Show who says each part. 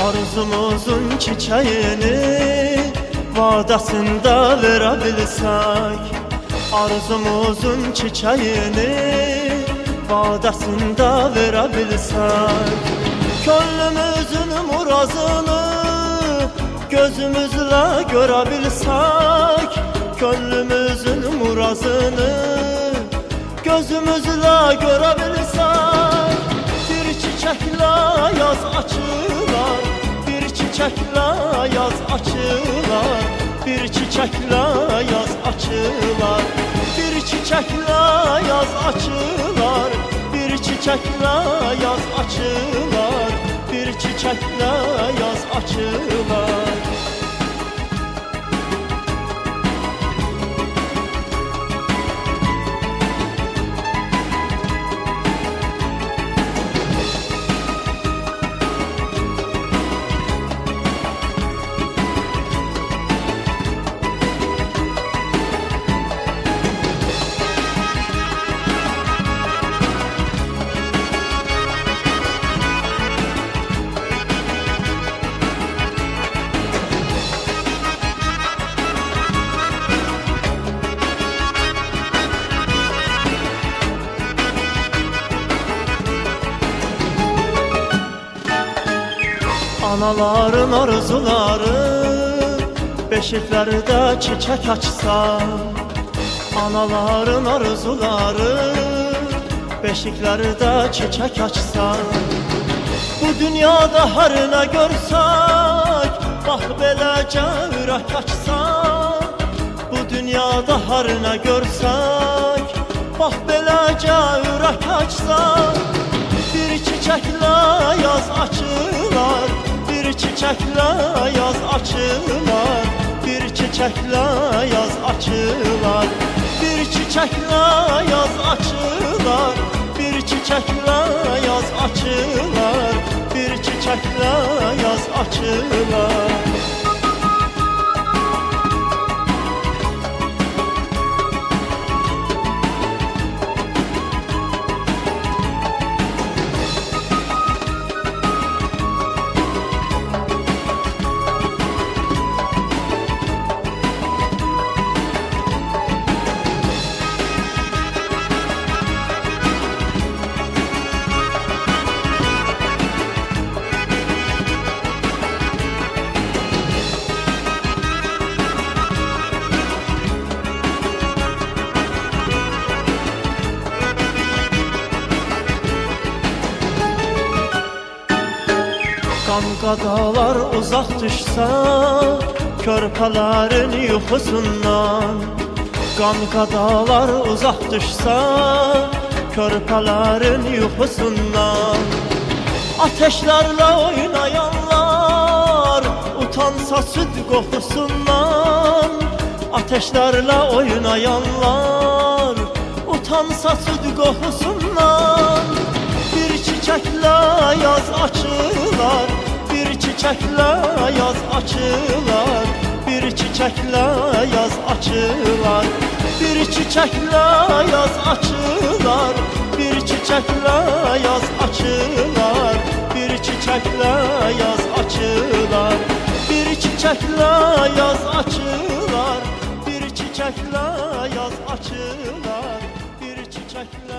Speaker 1: Arzumuzun çiçeğini Vadasında verebilsek Arzumuzun çiçeğini Vadasında verebilsek Könlümüzün murazını Gözümüzle görebilsek. Könlümüzün murazını Gözümüzle görebilsek açılar Bir çiçekle yaz açılar. Bir çiçekle yaz açılar Bir çiçekle yaz açılar Anaların arzuları Beşiklerde çiçek açsa Anaların arzuları Beşiklerde çiçek açsa. Bu dünyada her ne görsek Bak beləcə ürək açsa Bu dünyada her ne görsek Bak beləcə ürək açsa Bir çiçekle yaz açılar Bir çiçekle yaz açılar Bir çiçekle yaz açılar. Bir çiçekle yaz açılar Bir çiçekle yaz açılar. Bir çiçekle yaz açılar Kanka dağlar uzak düşse Körpelerin yuxusundan Kanka dağlar uzak düşse Körpelerin yuxusundan Ateşlerle oynayanlar Utansa süt kokusundan. Ateşlerle oynayanlar Utansa süt kokusundan. Bir çiçekle yaz çiçekle yaz açılar Bir çiçekle yaz açılar. Bir çiçekle yaz açılar Bir çiçekle yaz açılar. Bir çiçekle yaz açılar Bir çiçekle yaz açılar. Bir çiçekle yaz açılar Bir çiçekle